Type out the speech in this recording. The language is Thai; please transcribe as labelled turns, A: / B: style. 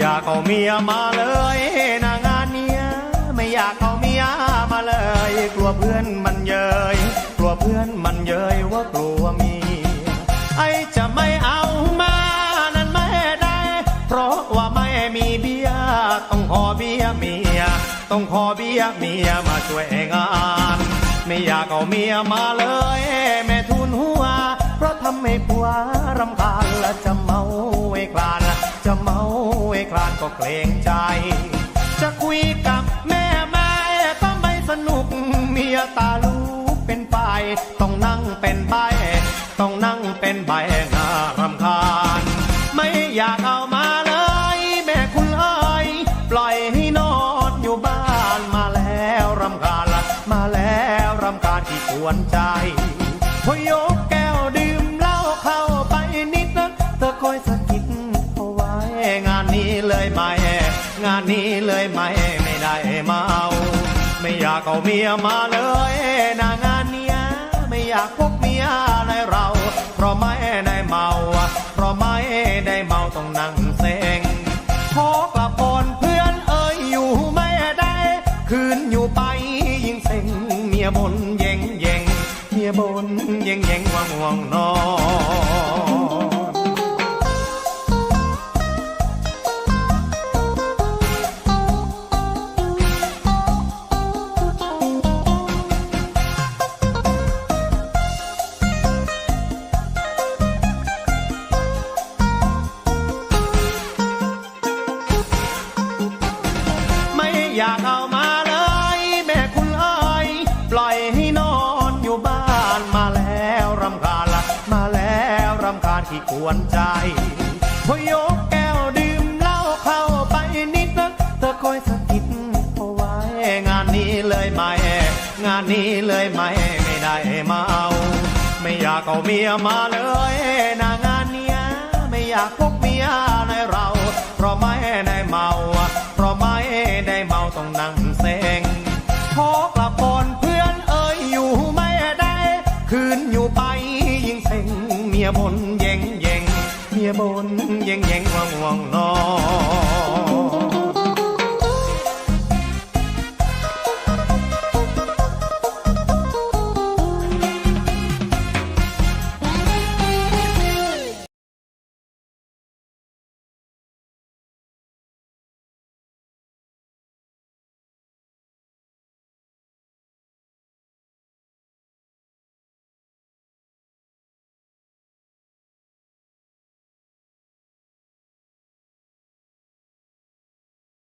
A: อยากเอาเมียมาเลยนางานเนี้ยไม่อยากเอาเมียมาเลย กลัวเพื่อนมันเยยกลัวเพื่อนมันเยยว่ากลัวเมียไอจะไม่เอามานั้นไม่ได้ เพราะว่าไม่มีเบียต้องขอเบียเมียต้องขอเบียเมียมาช่วยงานไม่อยากเอาเมียมาเลย แม่ทุนหัว เพราะทำให้ผัวรำคาญและจะมา คลานก็เกรงใจ จะคุยกับแม่แม่ก็ไม่สนุก เมียตาลูกเป็นไป ต้องนั่งเป็นใบ ต้องนั่งเป็นใบน่ารำคาญ ไม่อยากเอามาเลย แม่คุณเอ้ยปล่อยให้นอนอยู่บ้านมาแล้วรำคาญละมาแล้วรำคาญที่ควรใจพยก นี้เลยไหมไม่ได้เอาไม่อยากเอาเมียมาเลยนางานเนี้ยไม่อยากพกเมียในเรา เพราะไม่ได้เมา เพราะไม่ได้เมาต้องนั่งเซ็งขอกลับก่อนเพื่อนเอ่ยอยู่ไม่ได้คืนอยู่ไปยิ่งเซ็งเมียบนเย่งเย่งเมียบนเย่งเย่งว่างวงนอน อยากเอามาเลย แม่คุณเอ้ยปล่อยให้นอนอยู่บ้านมาแล้วรำคาญละมาแล้วรำคาญที่ควรใจพอยกแก้วดื่มเหล้าเข้าไปนิดนะเธอคอยสะกิดเอาไว้งานนี้เลยไหมงานนี้เลยไหมไม่ได้มาเอา ไม่อยากเอาเมียมาเลยนางานเนี้ยไม่อยากพก ต้องนั่งเซ็งขอกลับก่อนเพื่อนเอ่ยอยู่ไม่ได้ คืนอยู่ไปยิ่งเซ็งเมียบนเย่งเย่งเมียบนเย่งเย่งว่างวงนอน